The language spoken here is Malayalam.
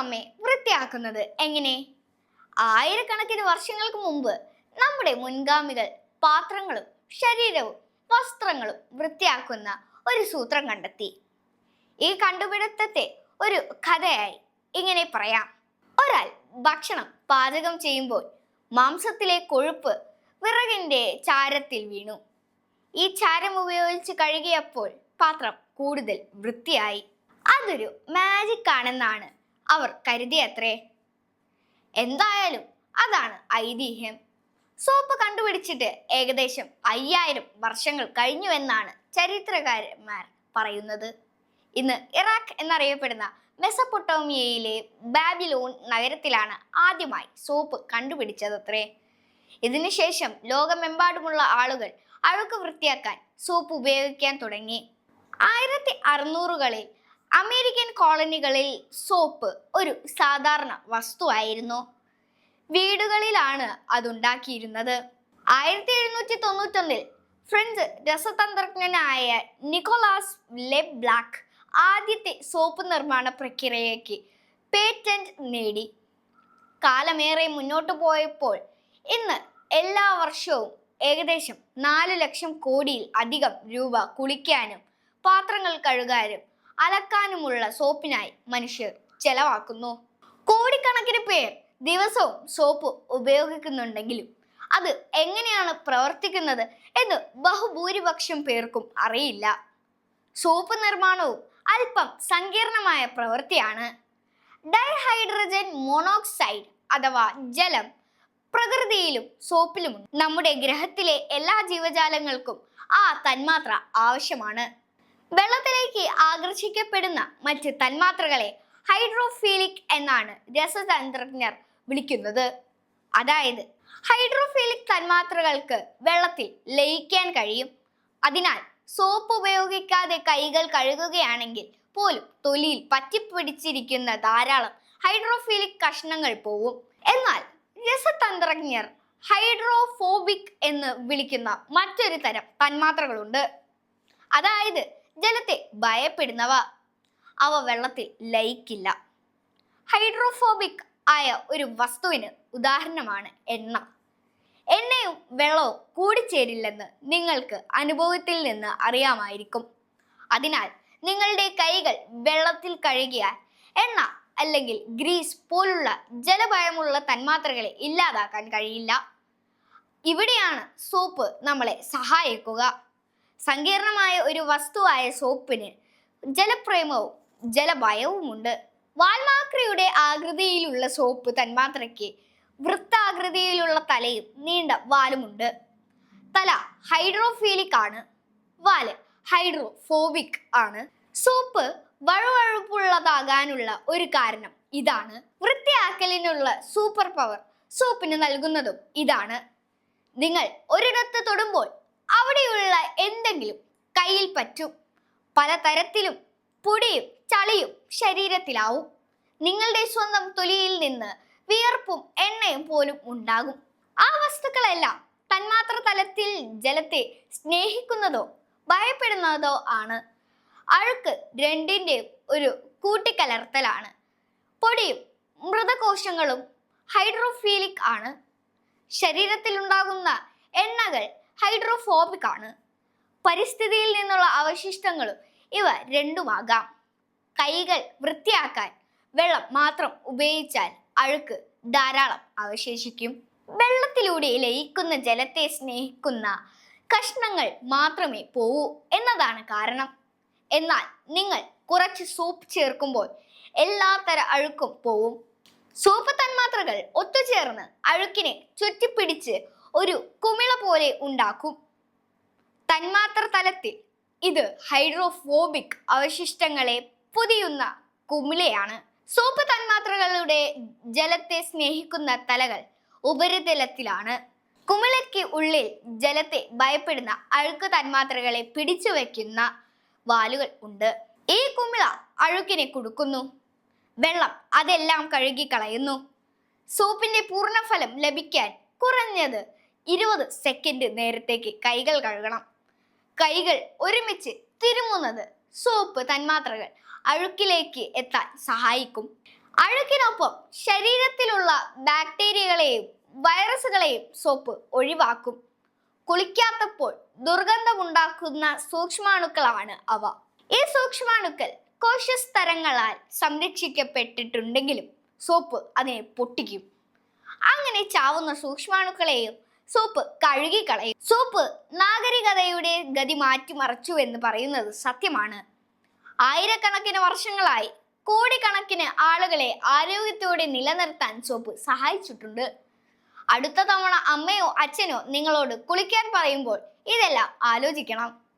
നമ്മെ വൃത്തിയാക്കുന്നത് എങ്ങനെ? ആയിരക്കണക്കിന് വർഷങ്ങൾക്ക് മുമ്പ് നമ്മുടെ മുൻഗാമികൾ പാത്രങ്ങളും ശരീരവും വസ്ത്രങ്ങളും വൃത്തിയാക്കുന്ന ഒരു സൂത്രം കണ്ടെത്തി. ഈ കണ്ടുപിടുത്തത്തെ ഒരു കഥയായി ഇങ്ങനെ പറയാം. ഒരാൾ ഭക്ഷണം പാചകം ചെയ്യുമ്പോൾ മാംസത്തിലെ കൊഴുപ്പ് വിറകിന്റെ ചാരത്തിൽ വീണു. ഈ ചാരം ഉപയോഗിച്ച് കഴുകിയപ്പോൾ പാത്രം കൂടുതൽ വൃത്തിയായി. അതൊരു മാജിക് ആണെന്നാണ് അവർ കരുതിയത്രേ എന്തായാലും അതാണ് ഐതിഹ്യം. സോപ്പ് കണ്ടുപിടിച്ചിട്ട് ഏകദേശം അയ്യായിരം വർഷങ്ങൾ കഴിഞ്ഞുവെന്നാണ് ചരിത്രകാരന്മാർ പറയുന്നത്. ഇന്ന് ഇറാഖ് എന്നറിയപ്പെടുന്ന മെസപ്പൊട്ടോമിയയിലെ ബാബിലോൺ നഗരത്തിലാണ് ആദ്യമായി സോപ്പ് കണ്ടുപിടിച്ചതത്രേ. ഇതിനുശേഷം ലോകമെമ്പാടുമുള്ള ആളുകൾ അഴുക്ക് വൃത്തിയാക്കാൻ സോപ്പ് ഉപയോഗിക്കാൻ തുടങ്ങി. ആയിരത്തി അറുന്നൂറുകളിൽ അമേരിക്കൻ കോളനികളിൽ സോപ്പ് ഒരു സാധാരണ വസ്തുവായിരുന്നു. വീടുകളിലാണ് അതുണ്ടാക്കിയിരുന്നത്. ആയിരത്തി എഴുന്നൂറ്റി തൊണ്ണൂറ്റൊന്നിൽ ഫ്രഞ്ച് രസതന്ത്രജ്ഞനായ നിക്കോളാസ് ലെ ബ്ലാക്ക് ആദ്യത്തെ സോപ്പ് നിർമ്മാണ പ്രക്രിയയ്ക്ക് പേറ്റന്റ് നേടി. കാലമേറെ മുന്നോട്ട് പോയപ്പോൾ ഇന്ന് എല്ലാ വർഷവും ഏകദേശം നാല് ലക്ഷം കോടിയിൽ അധികം രൂപ കുളിക്കാനും പാത്രങ്ങൾ കഴുകാനും അലക്കാനുമുള്ള സോപ്പിനായി മനുഷ്യർ ചെലവാക്കുന്നു. കോടിക്കണക്കിന് പേർ ദിവസവും സോപ്പ് ഉപയോഗിക്കുന്നുണ്ടെങ്കിലും അത് എങ്ങനെയാണ് പ്രവർത്തിക്കുന്നത് എന്ന് ബഹുഭൂരിപക്ഷം പേർക്കും അറിയില്ല. സോപ്പ് നിർമ്മാണവും അല്പം സങ്കീർണമായ പ്രവൃത്തിയാണ്. ഡൈഹൈഡ്രജൻ മോണോക്സൈഡ് അഥവാ ജലം പ്രകൃതിയിലും സോപ്പിലും നമ്മുടെ ഗ്രഹത്തിലെ എല്ലാ ജീവജാലങ്ങൾക്കും ആ തന്മാത്ര ആവശ്യമാണ്. വെള്ളത്തിലേക്ക് ആകർഷിക്കപ്പെടുന്ന മറ്റ് തന്മാത്രകളെ ഹൈഡ്രോഫീലിക് എന്നാണ് രസതന്ത്രജ്ഞർ വിളിക്കുന്നത്. അതായത് ഹൈഡ്രോഫീലിക് തന്മാത്രകൾക്ക് വെള്ളത്തിൽ ലയിക്കാൻ കഴിയും. അതിനാൽ സോപ്പ് ഉപയോഗിക്കാതെ കൈകൾ കഴുകുകയാണെങ്കിൽ പോലും തൊലിയിൽ പറ്റിപ്പിടിച്ചിരിക്കുന്ന ധാരാളം ഹൈഡ്രോഫീലിക് കഷ്ണങ്ങൾ പോവും. എന്നാൽ രസതന്ത്രജ്ഞർ ഹൈഡ്രോഫോബിക് എന്ന് വിളിക്കുന്ന മറ്റൊരു തരം തന്മാത്രകളുണ്ട്. അതായത് ജലത്തെ ഭയപ്പെടുന്നവ. അവ വെള്ളത്തിൽ ലയിക്കില്ല. ഹൈഡ്രോഫോബിക് ആയ ഒരു വസ്തുവിന് ഉദാഹരണമാണ് എണ്ണ. എണ്ണയും വെള്ളവും കൂടിച്ചേരില്ലെന്ന് നിങ്ങൾക്ക് അനുഭവത്തിൽ നിന്ന് അറിയാമായിരിക്കും. അതിനാൽ നിങ്ങളുടെ കൈകൾ വെള്ളത്തിൽ കഴുകിയാൽ എണ്ണ അല്ലെങ്കിൽ ഗ്രീസ് പോലുള്ള ജലഭയമുള്ള തന്മാത്രകളെ ഇല്ലാതാക്കാൻ കഴിയില്ല. ഇവിടെയാണ് സോപ്പ് നമ്മളെ സഹായിക്കുക. സങ്കീർണമായ ഒരു വസ്തുവായ സോപ്പിന് ജലപ്രേമവും ജലഭയവുമുണ്ട്. വാൽമാക്രിയുടെ ആകൃതിയിലുള്ള സോപ്പ് തന്മാത്രയ്ക്ക് വൃത്താകൃതിയിലുള്ള തലയും നീണ്ട വാലുമുണ്ട്. തല ഹൈഡ്രോഫീലിക് ആണ്. വാൽ ഹൈഡ്രോഫോബിക് ആണ്. സോപ്പ് വഴുവഴുപ്പുള്ളതാകാനുള്ള ഒരു കാരണം ഇതാണ്. വൃത്തിയാക്കലിനുള്ള സൂപ്പർ പവർ സോപ്പിന് നൽകുന്നതും ഇതാണ്. നിങ്ങൾ ഒരിടത്ത് തൊടുമ്പോൾ അവിടെയുള്ള കയ്യിൽ പറ്റും. പലതരത്തിലും പൊടിയും ചളിയും ശരീരത്തിലാവും. നിങ്ങളുടെ സ്വന്തം തൊലിയിൽ നിന്ന് വിയർപ്പും എണ്ണയും പോലും ഉണ്ടാകും. ആ വസ്തുക്കളെല്ലാം തന്മാത്ര തലത്തിൽ ജലത്തെ സ്നേഹിക്കുന്നതോ ഭയപ്പെടുന്നതോ ആണ്. അഴുക്ക് രണ്ടിന്റെയും ഒരു കൂട്ടിക്കലർത്തലാണ്. പൊടിയും മൃതകോശങ്ങളും ഹൈഡ്രോഫീലിക് ആണ്. ശരീരത്തിലുണ്ടാകുന്ന എണ്ണകൾ ഹൈഡ്രോഫോബിക് ആണ്. പരിസ്ഥിതിയിൽ നിന്നുള്ള അവശിഷ്ടങ്ങളും ഇവ രണ്ടുമാകാം. കൈകൾ വൃത്തിയാക്കാൻ വെള്ളം മാത്രം ഉപയോഗിച്ചാൽ അഴുക്ക് ധാരാളം അവശേഷിക്കും. വെള്ളത്തിലൂടെ ലയിക്കുന്ന ജലത്തെ സ്നേഹിക്കുന്ന കഷ്ണങ്ങൾ മാത്രമേ പോവൂ എന്നതാണ് കാരണം. എന്നാൽ നിങ്ങൾ കുറച്ച് സോപ്പ് ചേർക്കുമ്പോൾ എല്ലാ എല്ലാത്തര അഴുക്കും പോവും. സോപ്പ് തന്മാത്രകൾ ഒത്തുചേർന്ന് അഴുക്കിനെ ചുറ്റിപ്പിടിച്ച് ഒരു കുമിള പോലെ ഉണ്ടാക്കും. തന്മാത്ര തലത്തിൽ. ഇത് ഹൈഡ്രോഫോബിക് അവശിഷ്ടങ്ങളെ പൊതിയുന്ന കുമിളയാണ്. സോപ്പ് തന്മാത്രകളുടെ ജലത്തെ സ്നേഹിക്കുന്ന തലകൾ ഉപരിതലത്തിലാണ്. കുമിളയ്ക്ക് ഉള്ളിൽ ജലത്തെ ഭയപ്പെടുന്ന അഴുക്ക് തന്മാത്രകളെ പിടിച്ചു വയ്ക്കുന്ന വാലുകൾ ഉണ്ട്. ഈ കുമിള അഴുക്കിനെ കൊടുക്കുന്നു. വെള്ളം അതെല്ലാം കഴുകിക്കളയുന്നു. സോപ്പിന്റെ പൂർണഫലം ലഭിക്കാൻ കുറഞ്ഞത് ഇരുപത് സെക്കൻഡ് നേരത്തേക്ക് കൈകൾ കഴുകണം. കൈകൾ ഒരുമിച്ച് തിരുമുന്നത്. സോപ്പ് തന്മാത്രകൾ അഴുക്കിലേക്ക് എത്താൻ സഹായിക്കും. അഴുക്കിനൊപ്പം ശരീരത്തിലുള്ള ബാക്ടീരിയകളെയും വൈറസുകളെയും സോപ്പ് ഒഴിവാക്കും. കുളിക്കാത്തപ്പോൾ ദുർഗന്ധമുണ്ടാക്കുന്ന സൂക്ഷ്മാണുക്കളാണ് അവ. ഈ സൂക്ഷ്മാണുക്കൾ കോശസ്തരങ്ങളാൽ സംരക്ഷിക്കപ്പെട്ടിട്ടുണ്ടെങ്കിലും സോപ്പ് അതിനെ പൊട്ടിക്കും. അങ്ങനെ ചാവുന്ന സൂക്ഷ്മാണുക്കളെയും സോപ്പ് കഴുകിക്കളയും. സോപ്പ് നാഗരികതയുടെ ഗതി മാറ്റിമറിച്ചു എന്ന് പറയുന്നത് സത്യമാണ്. ആയിരക്കണക്കിന് വർഷങ്ങളായി കോടിക്കണക്കിന് ആളുകളെ ആരോഗ്യത്തോടെ നിലനിർത്താൻ സോപ്പ് സഹായിച്ചിട്ടുണ്ട്. അടുത്ത തവണ അമ്മയോ അച്ഛനോ നിങ്ങളോട് കുളിക്കാൻ പറയുമ്പോൾ ഇതെല്ലാം ആലോചിക്കണം.